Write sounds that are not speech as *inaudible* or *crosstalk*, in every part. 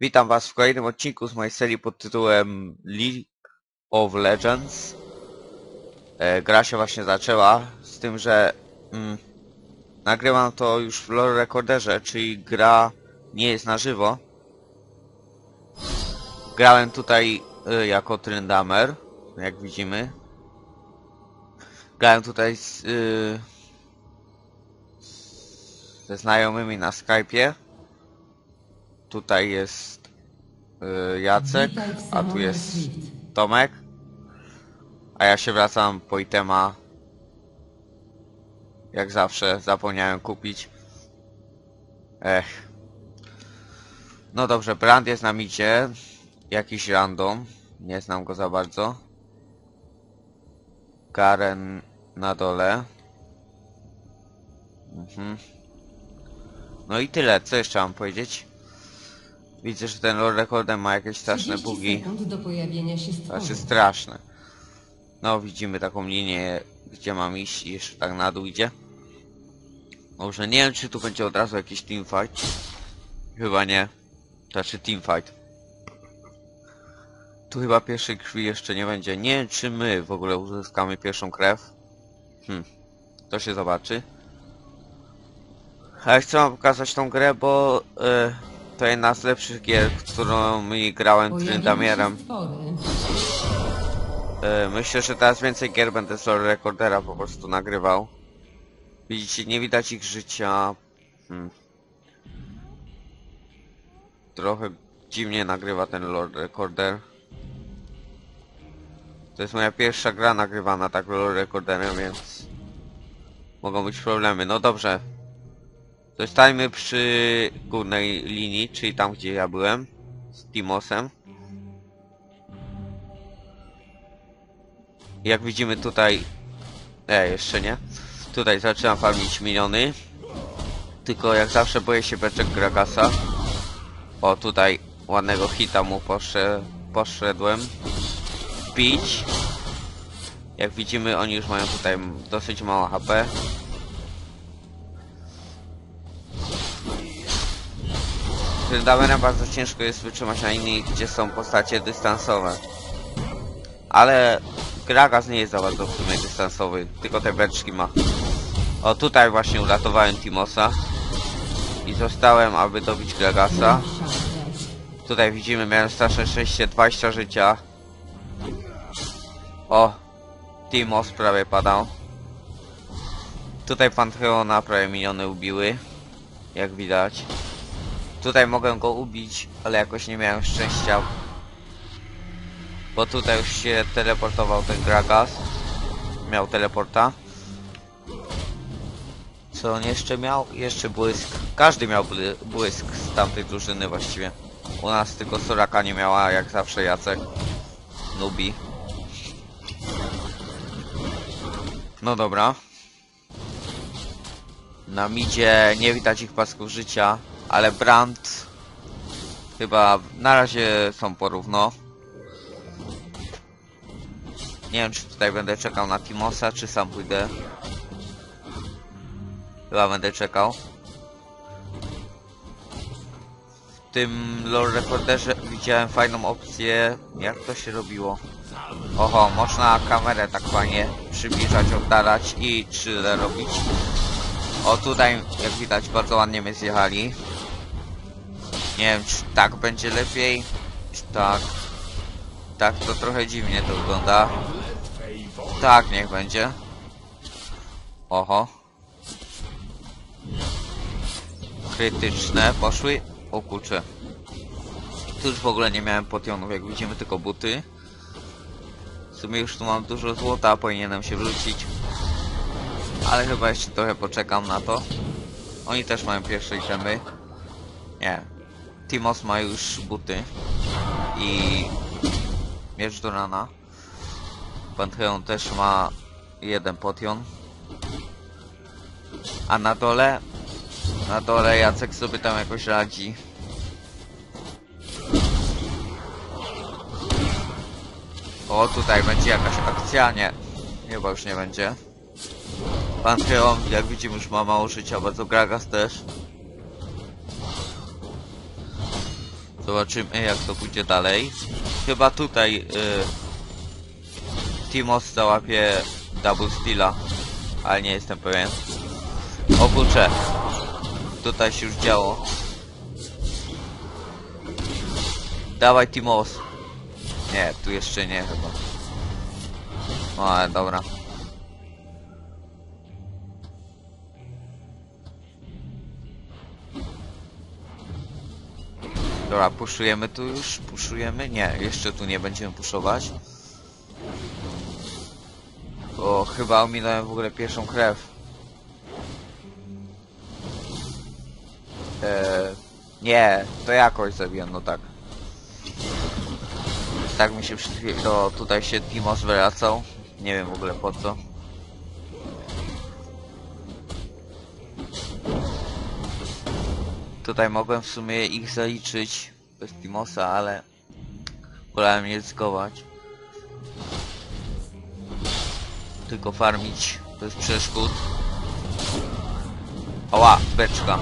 Witam Was w kolejnym odcinku z mojej serii pod tytułem League of Legends. E, gra się właśnie zaczęła, z tym, że mm, nagrywam to już w lore recorderze, czyli gra nie jest na żywo. Grałem tutaj e, jako Tryndamer, jak widzimy. Grałem tutaj z, y, ze znajomymi na Skype'ie. Tutaj jest y, Jacek, a tu jest. Tomek. A ja się wracam po itema. Jak zawsze, zapomniałem kupić. Ech. No dobrze, Brand jest na micie. Jakiś random. Nie znam go za bardzo. Karen na dole. Mhm. No i tyle. Co jeszcze mam powiedzieć? Widzę, że ten Lord Recordem ma jakieś straszne 30 bugi. sekund do pojawienia się Znaczy straszne. No widzimy taką linię, gdzie mam iść i jeszcze tak na dół idzie. Może nie wiem, czy tu będzie od razu jakiś teamfight. Chyba nie. Znaczy teamfight. Tu chyba pierwszej krwi jeszcze nie będzie. Nie wiem, czy my w ogóle uzyskamy pierwszą krew. Hm. To się zobaczy. Ale chcę wam pokazać tą grę, bo e, to jedna z lepszych gier, w którą mi grałem Tryndamierem. stwory. E, Myślę, że teraz więcej gier będę z Lore Recordera po prostu nagrywał. Widzicie, nie widać ich życia. Hmm. Trochę dziwnie nagrywa ten Lord Recorder. To jest moja pierwsza gra nagrywana tak Lord Recorderem, więc mogą być problemy. No dobrze. Zostańmy przy górnej linii, czyli tam gdzie ja byłem z Timosem. Jak widzimy tutaj... E, jeszcze nie. Tutaj zaczynam farmić miliony. Tylko jak zawsze boję się beczek Gragasa. O, tutaj ładnego hita mu poszedł, poszedłem. Bić. Jak widzimy, oni już mają tutaj dosyć mało HP. Tryndamerem bardzo ciężko jest wytrzymać na innych, gdzie są postacie dystansowe. Ale Gragas nie jest za bardzo w sumie dystansowy, tylko te beczki ma. O, tutaj właśnie uratowałem Timosa. I zostałem, aby dobić Gragasa. Tutaj widzimy, miałem straszne szczęście, 20 życia. O, Timos prawie padał. Tutaj Pantheona prawie miniony ubiły. Jak widać. Tutaj mogę go ubić, ale jakoś nie miałem szczęścia. Bo tutaj już się teleportował ten Gragas. Miał teleporta. Co on jeszcze miał? Jeszcze błysk. Każdy miał błysk z tamtej drużyny właściwie. U nas tylko Soraka nie miała, jak zawsze Jacek. Nubi. No dobra. Na midzie nie widać ich pasków życia, ale Brand chyba na razie są porówno. Nie wiem, czy tutaj będę czekał na Timosa, czy sam pójdę. Chyba będę czekał. W tym Lord Recorderze widziałem fajną opcję, jak to się robiło. Oho, można kamerę tak fajnie przybliżać, oddalać i 3D robić. O, tutaj, jak widać, bardzo ładnie mnie zjechali. Nie wiem, czy tak będzie lepiej, czy tak. Tak, to trochę dziwnie to wygląda. Tak, niech będzie. Oho. Krytyczne poszły. O kurczę. Tu już w ogóle nie miałem potionów, jak widzimy, tylko buty. W sumie już tu mam dużo złota, powinienem się wrócić. Ale chyba jeszcze trochę poczekam na to. Oni też mają pierwsze itemy. Nie. Timos ma już buty. I... Miecz do rana. Pantheon też ma jeden potion. A na dole na dole Jacek sobie tam jakoś radzi. O, tutaj będzie jakaś akcja, nie. Chyba już nie będzie. Pantheon, jak widzimy, już ma mało życia, bardzo Gragas też. Zobaczymy jak to pójdzie dalej. Chyba tutaj y, Timos załapie double steala, ale nie jestem pewien. O kurczę, tutaj się już działo. Dawaj Timos. Nie, tu jeszcze nie chyba. No ale dobra. Dobra, puszujemy tu już? Puszujemy? Nie, jeszcze tu nie będziemy puszować. Bo chyba ominąłem w ogóle pierwszą krew. Eee, nie, to jakoś zabiłem, no tak. Tak mi się przed chwilą, tutaj się Timos wracał. Nie wiem w ogóle po co. Tutaj mogłem w sumie ich zaliczyć bez Timosa, ale wolałem nie ryzykować. Tylko farmić bez przeszkód. Oła, beczka.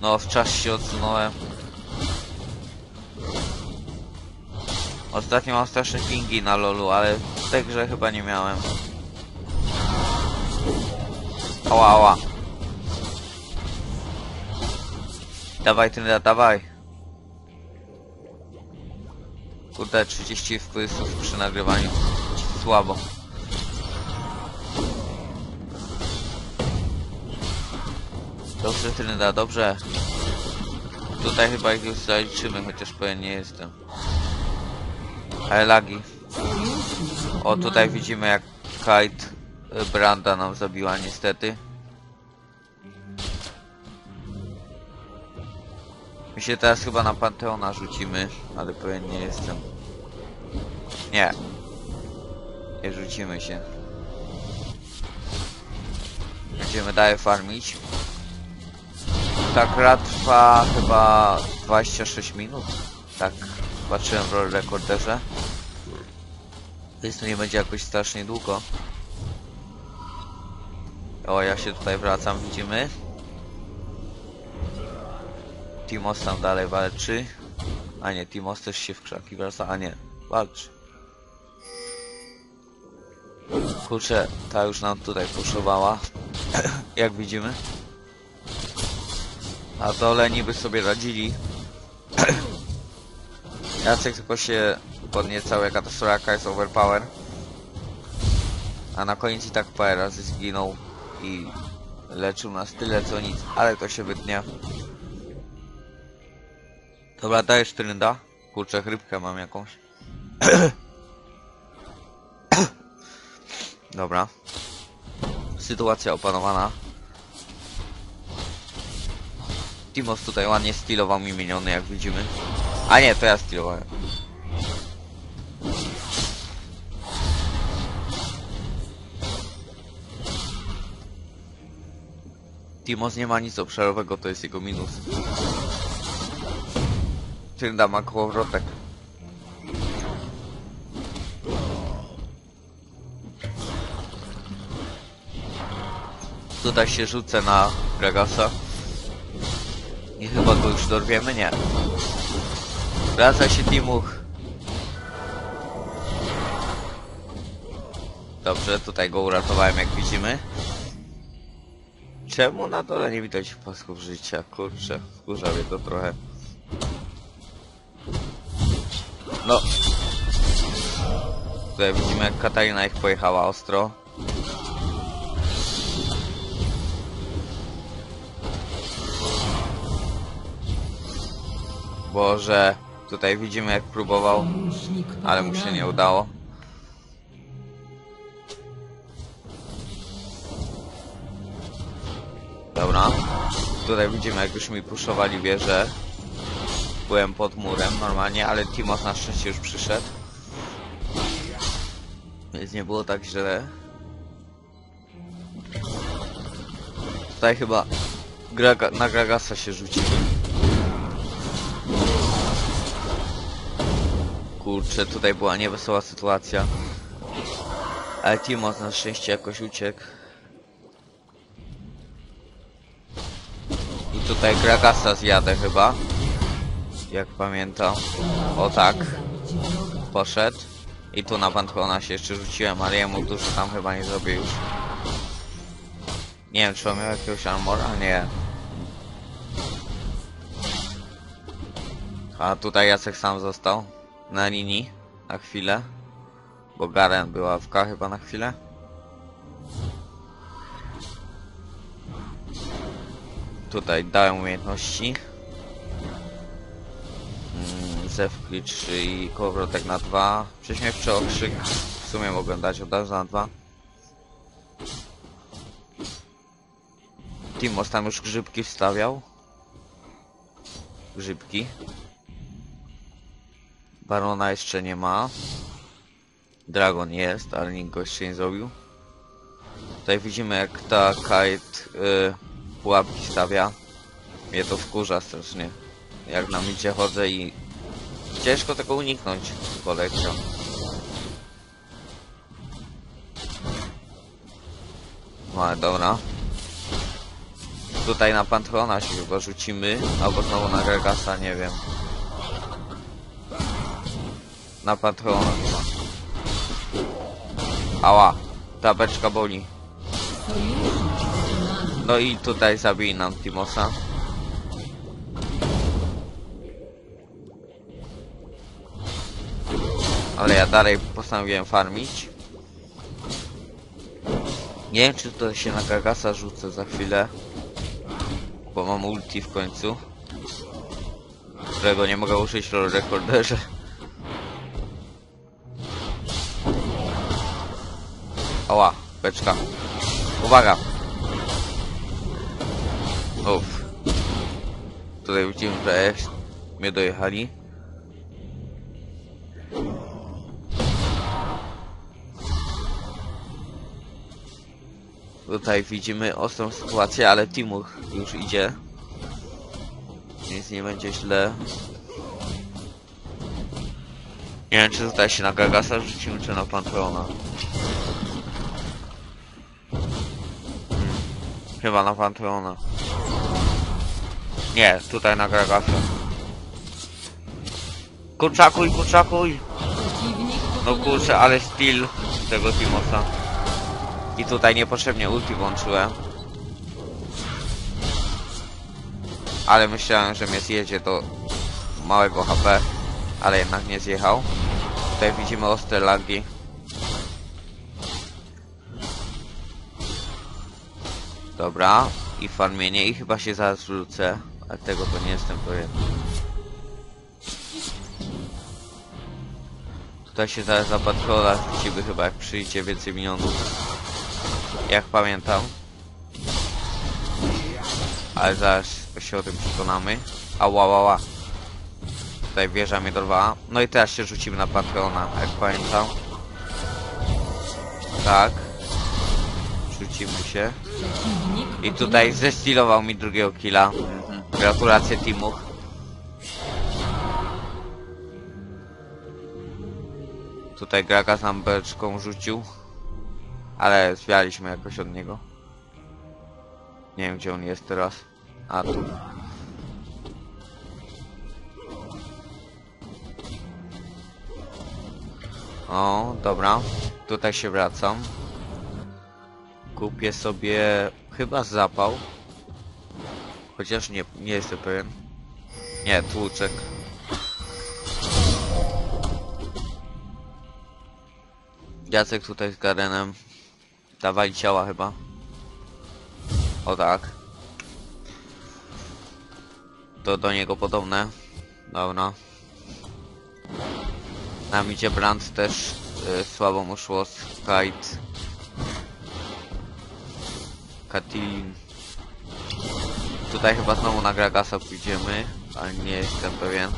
No, w czas się odsunąłem. Ostatnio mam straszne pingi na lolu, ale w tej grze chyba nie miałem. Ała, ała. Dawaj Tynda, dawaj. Kurde, 30 wpłysów przy nagrywaniu. Słabo. Dobrze Tynda, dobrze. Tutaj chyba ich już zaliczymy, chociaż pewien nie jestem. Ale lagi. O, tutaj widzimy jak Kite y, Branda nam zabiła niestety. My się teraz chyba na Panteona rzucimy, ale pewien nie jestem. Nie. Nie rzucimy się. Będziemy dalej farmić. Ta gra trwa chyba 26 minut. Tak, patrzyłem w roll recorderze. Więc to nie będzie jakoś strasznie długo. O, ja się tutaj wracam, widzimy. Timos tam dalej walczy. A nie, Timos też się w krzaki wraca, a nie, walczy. Kurczę, ta już nam tutaj puszowała. *clears throat* Jak widzimy. A dole niby sobie radzili. *clears throat* Jacek tylko się podniecał, jaka ta Soraka jest overpower. A na koniec i tak parę razy zginął i leczył nas tyle co nic, ale to się wytnie. Dobra, dajesz trynda. Kurczę, chrypkę mam jakąś. *coughs* Dobra. Sytuacja opanowana. Timos tutaj ładnie stylował mi miniony, jak widzimy. A nie, to ja stylowałem. Timos nie ma nic obszarowego, to jest jego minus. Trynda ma kołowrotek. Tutaj się rzucę na Gragasa. I chyba go już dorwiemy? Nie. Wraca się Timuch. Dobrze, tutaj go uratowałem jak widzimy. Czemu na dole nie widać pasków życia? Kurczę, wkurza mnie to trochę. No. Tutaj widzimy jak Katarina ich pojechała ostro. Boże, tutaj widzimy jak próbował, ale mu się nie udało. Dobra. Tutaj widzimy jak już mi puszowali wieżę. Byłem pod murem normalnie, ale Timos na szczęście już przyszedł. Więc nie było tak źle. Tutaj chyba Graga na Gragasa się rzucili. Kurczę, tutaj była niewesoła sytuacja. Ale Timos na szczęście jakoś uciekł. I tutaj Gragasa zjadę chyba. Jak pamiętam. O tak. Poszedł. I tu na Pantheona się jeszcze rzuciłem, ale jemu dużo tam chyba nie zrobię już. Nie wiem, czy on miał jakiegoś armora? Nie. A tutaj Jacek sam został. Na linii. Na chwilę. Bo Garen była w K chyba na chwilę. Tutaj dałem umiejętności. Zew Glitch i kołowrotek na dwa. Prześmiewczy okrzyk. W sumie mogłem dać od razu na dwa. Timos tam już grzybki wstawiał. Grzybki. Barona jeszcze nie ma. Dragon jest, ale nikt go jeszcze nie zrobił. Tutaj widzimy jak ta kite y, pułapki stawia. Mnie to wkurza strasznie. Jak na midzie chodzę i ciężko tego uniknąć kolekcją. No ale dobra. Tutaj na Pantheona się chyba rzucimy, albo znowu na Gregasa, nie wiem. Na Pantheona chyba. Ała, ta beczka boli. No i tutaj zabij nam Timosa. Ale ja dalej postanowiłem farmić. Nie wiem czy tutaj się na Gagasa rzucę za chwilę. Bo mam ulti w końcu. Którego nie mogę użyć w Lord Recorderze. Ała, beczka. Uwaga! Uff. Tutaj widzimy, że mnie dojechali. Tutaj widzimy ostrą sytuację, ale Timur już idzie. Więc nie będzie źle. Nie wiem, czy tutaj się na Gagasa rzucimy, czy na Pantheona. Hmm. Chyba na Pantheona. Nie, tutaj na Gagasa. Kurczakuj, kurczakuj! No kurczę, ale styl tego Timosa. I tutaj niepotrzebnie ulti włączyłem. Ale myślałem, że mnie zjedzie do małego HP, ale jednak nie zjechał. Tutaj widzimy ostre lagi. Dobra, i farmienie i chyba się zaraz wrócę, ale tego to nie jestem pewien. Tutaj się zaraz za patrola wrócimy chyba jak przyjdzie więcej minionów. Jak pamiętam. Ale zaraz się o tym przekonamy. Ała, ała, ała. Tutaj wieża mnie dorwała. No i teraz się rzucimy na Patreona, jak pamiętam. Tak. Rzucimy się. I tutaj zestilował mi drugiego killa. Gratulacje teamu. Tutaj Gragas nam beczką rzucił. Ale zwialiśmy jakoś od niego. Nie wiem gdzie on jest teraz. A tu. O, dobra. Tutaj się wracam. Kupię sobie chyba zapał. Chociaż nie, nie jestem pewien. Nie, tłuczek. Jacek tutaj z Garenem. Dawali ciała chyba. O tak. To do niego podobne. Dobra. Nam idzie Brand też y, słabo mu szło z Kite. Katilin. Tutaj chyba znowu na Gragasa pójdziemy, ale nie jestem pewien.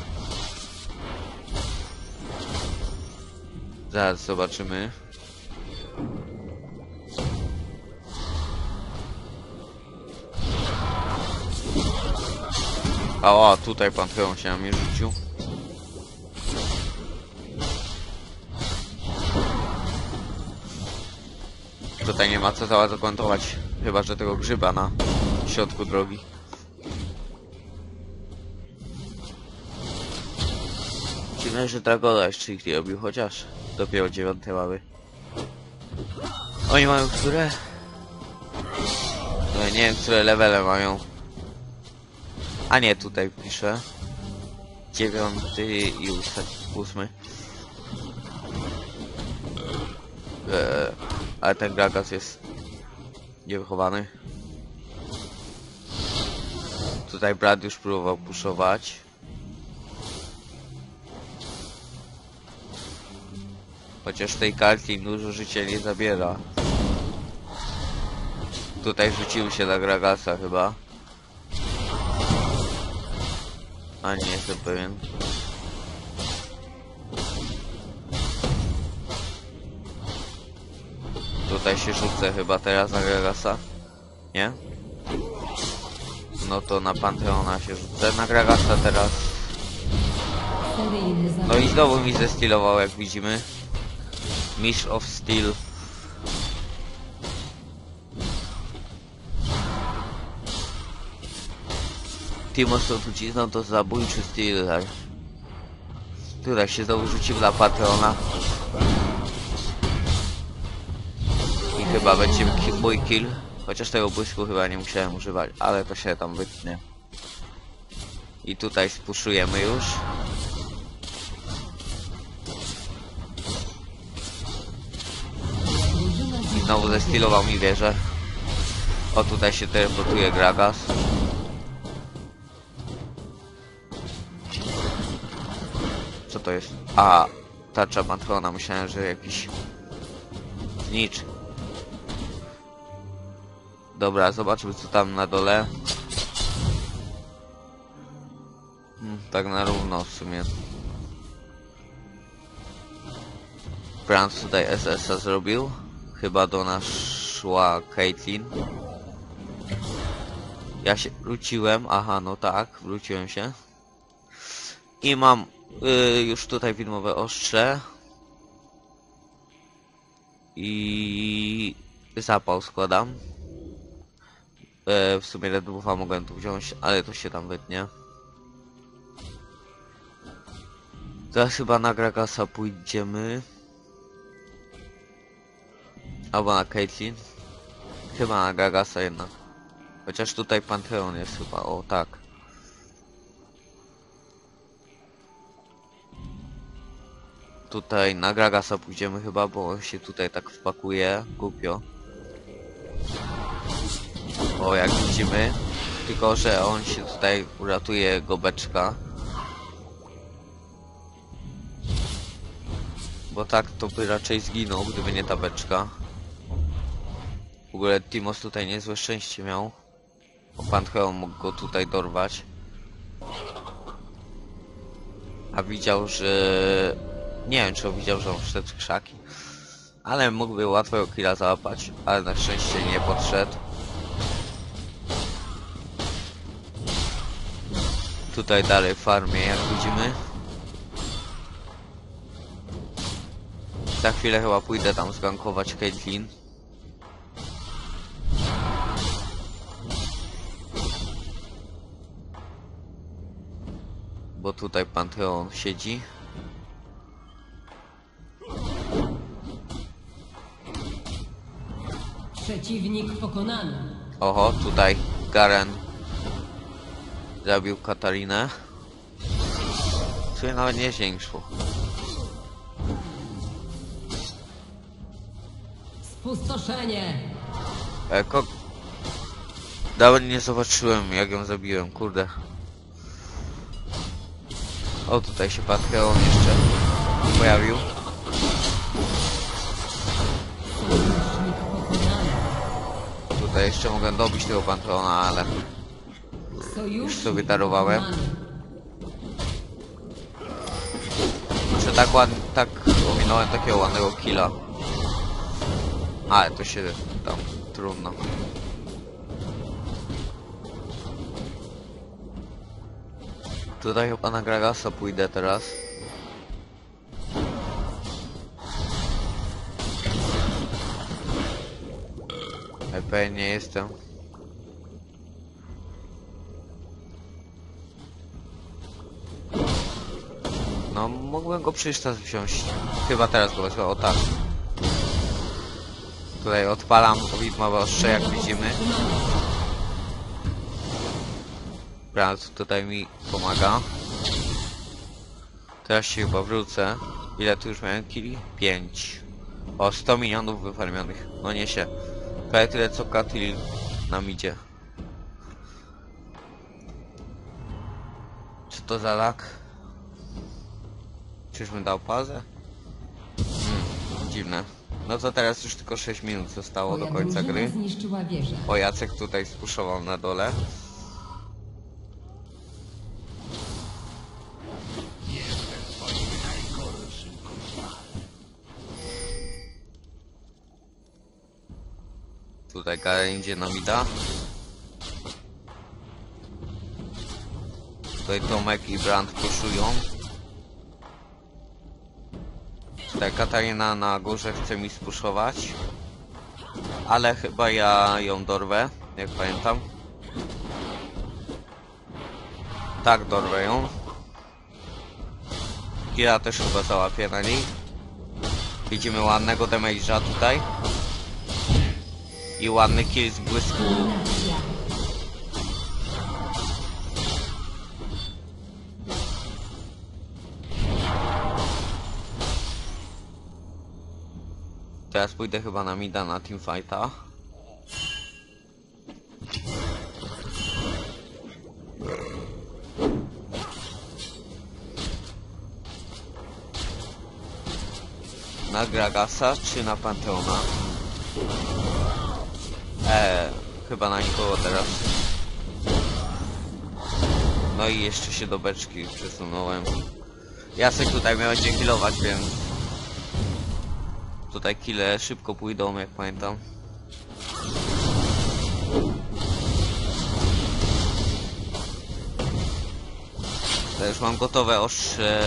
Zaraz zobaczymy. A o, tutaj Pantheon się na mnie rzucił. Tutaj nie ma co za zakomentować, chyba że tego grzyba na środku drogi. Dziwne, że Dragola jeszcze ich nie robił, chociaż dopiero dziewiąte mamy. Oni mają które? No, nie wiem, które levele mają. A nie, tutaj piszę. Dziewiąty i ósmy. ósmy. Eee, ale ten Gragas jest niewychowany. Tutaj Brad już próbował puszować. Chociaż tej karty dużo życia nie zabiera. Tutaj rzuciły się na Gragasa chyba. A nie jestem pewien. Tutaj się rzucę chyba teraz na Gragasa. Nie? No to na Panteona się rzucę. Na Gragasa teraz. No i znowu mi zestilował jak widzimy. Mistrz of Steel. Timo z tą trucizną to zabójczy tak. Tutaj się znowu rzucił na Patreona. I chyba będzie mój kill. Chociaż tego błysku chyba nie musiałem używać, ale to się tam wytnie. I tutaj spuszujemy już. I znowu zestilował mi wieżę. O, tutaj się teleportuje Gragas. To jest? A, tarcza Matrona. Myślałem, że jakiś... Znicz. Dobra, zobaczmy co tam na dole. Hmm, tak na równo w sumie. Brand tutaj SS-a zrobił. Chyba do nas szła Caitlyn. Ja się wróciłem, aha, no tak, wróciłem się. I mam y, już tutaj filmowe ostrze. I zapał składam. E, w sumie Red Buffa mogłem tu wziąć, ale to się tam wytnie. Teraz chyba na Gragasa pójdziemy. Albo na Caitlyn. Chyba na Gagasa jednak. Chociaż tutaj Pantheon jest chyba, o tak. Tutaj na Gagasa pójdziemy chyba, bo się tutaj tak wpakuje, głupio. O, jak widzimy. Tylko, że on się tutaj uratuje go beczka. Bo tak to by raczej zginął, gdyby nie ta beczka. W ogóle Timos tutaj niezłe szczęście miał. Bo Pantheon mógł go tutaj dorwać. A widział, że... Nie wiem, czy on widział, że on wszedł w krzaki. Ale mógłby łatwo killa załapać, ale na szczęście nie podszedł. Tutaj dalej farmie, jak widzimy. Za chwilę chyba pójdę tam zgankować Caitlyn. Bo tutaj Pantheon siedzi. Przeciwnik pokonany. Oho, tutaj Garen zabił Katarinę. Sumie nawet nie zwiększył. Spustoszenie. Eko... Dawno nie zobaczyłem jak ją zabiłem, kurde. O, tutaj się Pantheon jeszcze pojawił. Tutaj jeszcze mogę dobić tego Pantheona, ale Sojusznik sobie darowałem. że tak ładnie, tak ominąłem takiego ładnego killa. Ale to się tam trudno. Tutaj chyba na Gragasa pójdę teraz. Pewien nie jestem. No, mógłbym go przecież teraz wziąć. Chyba teraz go wezmę, o tak. Tutaj odpalam widmowe ostrze, jak widzimy. Brand tutaj mi pomaga. Teraz się chyba wrócę. Ile tu już miałem kili? 5. O, 100 milionów wyfarmionych. No nie się. Prawie tyle co Katil nam idzie. Co to za lak? Czyżbym dał pauzę? Hmm, dziwne. No to teraz już tylko 6 minut zostało do Twoja końca gry. O, Jacek tutaj spuszował na dole. Tutaj Garen idzie na. Tutaj Tomek i Brand puszują. Tutaj Katarina na górze chce mi spuszować. Ale chyba ja ją dorwę, jak pamiętam. Tak, dorwę ją. Kira też chyba załapię na niej. Widzimy ładnego damage'a tutaj. I ładny kill z błysku. Teraz pójdę chyba na mida na teamfighta. Na Gragasa czy na Panteona? Eee, chyba na nikogo teraz. No i jeszcze się do beczki przesunąłem. Jacek tutaj miał będzie healować, więc Tutaj kile szybko pójdą, jak pamiętam. To już mam gotowe ostrze,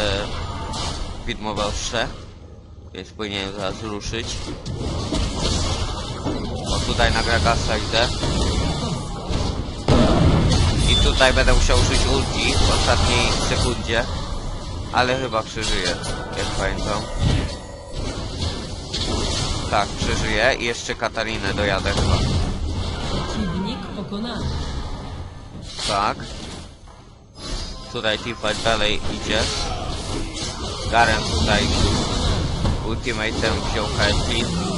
widmowe ostrze, więc powinienem zaraz ruszyć. Tutaj na Gragasa idę. I tutaj będę musiał użyć ulti w ostatniej sekundzie, ale chyba przeżyję, jak pamiętam. Tak, przeżyję i jeszcze Katarinę dojadę chyba. Przeciwnik pokonany. Tak. Tutaj teamfight dalej idzie. Garen tutaj ultimatem wziął KSP.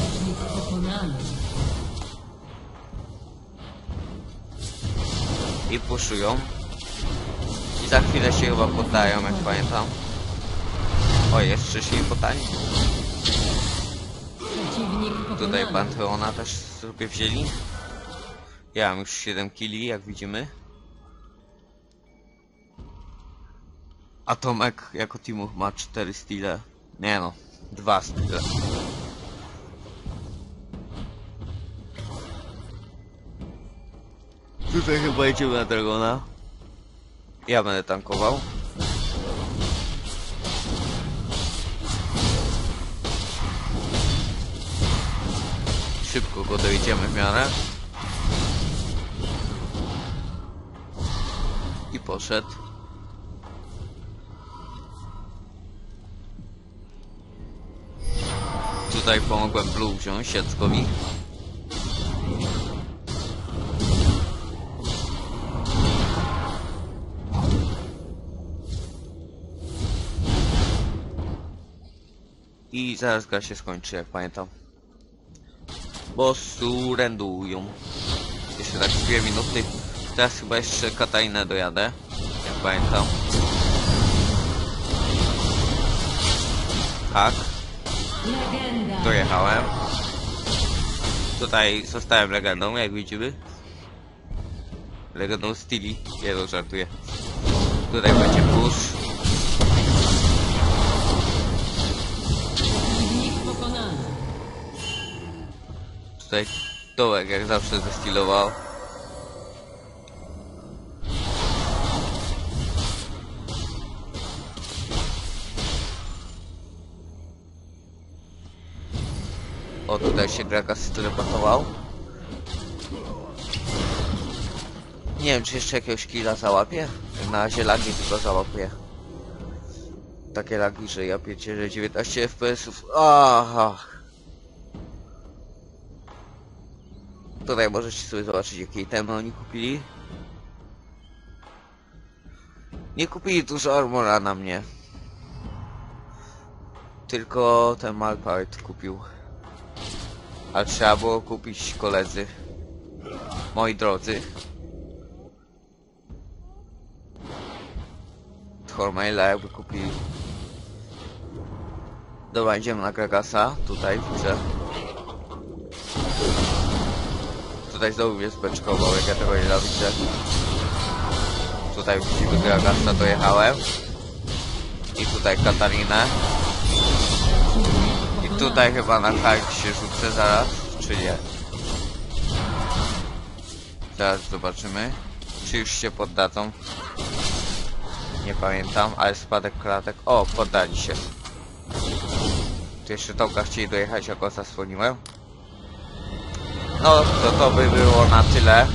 I puszują. I za chwilę się chyba poddają, jak pamiętam. O, jeszcze się nie poddali. Tutaj Pantheona też sobie wzięli. Ja mam już 7 killi, jak widzimy. A Tomek jako teamu ma 4 stile. Nie no, 2 stile. Tutaj chyba idziemy na Dragona. Ja będę tankował. Szybko go dojedziemy w miarę. I poszedł. Tutaj pomogłem Blue wziąć Jackowi. I zaraz gra się skończy, jak pamiętam. Bo surendują. Jeszcze tak dwie minuty. Teraz chyba jeszcze Katarinę dojadę. Jak pamiętam. Tak, dojechałem. Tutaj zostałem legendą, jak widzimy. Legendą Stili. Nie no, żartuję. Tutaj będzie push. Tutaj dołek jak zawsze zestylował. O, tutaj się Gragas teleportował. Nie wiem, czy jeszcze jakiegoś killa załapie. Na razie lagi tylko załapuje. takie lagi, że ja piecie, że 19 FPS-ów. Tutaj możecie sobie zobaczyć jakie itemy oni kupili. Nie kupili dużo armora na mnie. Tylko ten Malpart kupił. Ale trzeba było kupić koledzy. Moi drodzy. Hormaila jakby kupili. Dobra, idziemy na Gagasa. Tutaj widzę. Tutaj znowu mnie speczkował, jak ja tego nienawidzę. Tutaj widzimy Gagasa, dojechałem. I tutaj Katarinę. I tutaj chyba na hajk się rzucę zaraz, czy nie? Zaraz zobaczymy. Czy już się poddadzą? Nie pamiętam, ale spadek klatek. O, poddali się. Tu jeszcze Tomka chcieli dojechać, jak go zasłoniłem. No, to to by było na tyle.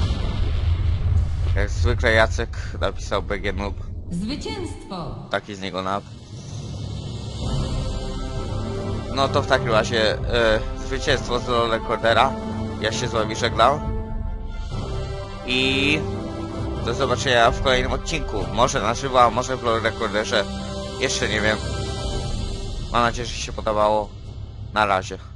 Jak zwykle Jacek napisał BG Noob. Zwycięstwo! Taki z niego nap. No to w takim razie e, zwycięstwo z LoL Recordera. Ja się z wami żegnam. I do zobaczenia w kolejnym odcinku. Może na żywo, a może w LoL Recorderze. Jeszcze nie wiem. Mam nadzieję, że się podobało. Na razie.